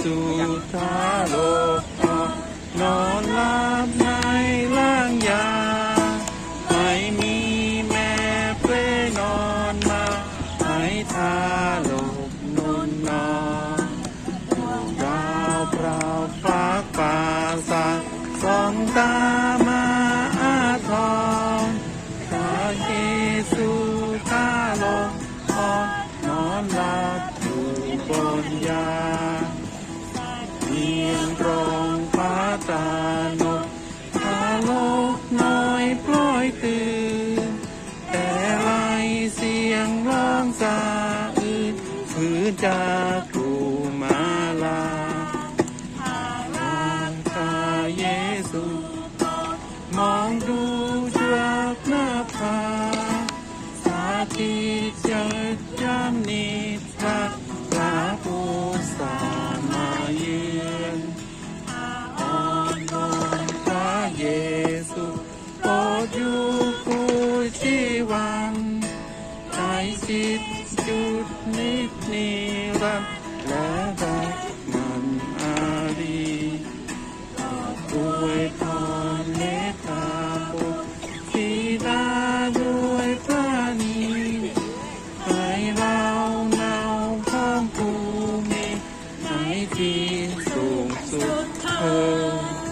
ซูทาโลกนอนหลับในล่างยา ไม่มีแม่เป้นอนมาให้ทาโลกนอนนอนดาวเปล่าฟ้าป่าสักสองตา เพียงตรงพระตานกพาโลกน้อยปล่อยตื่น แต่ไรเสียงร้องสาอื่นฝืนจากกูมาลาลองตาเยซู มองดู สุโปรดอยู่คู่ชีวันใจสิทธจุดนิดนีรัและรักมันอารีขอด้วยพรเมตตาบุตรธิดาด้วยพระนีให้เราเนาพร้องภูมิในที่สูงสุดเธอ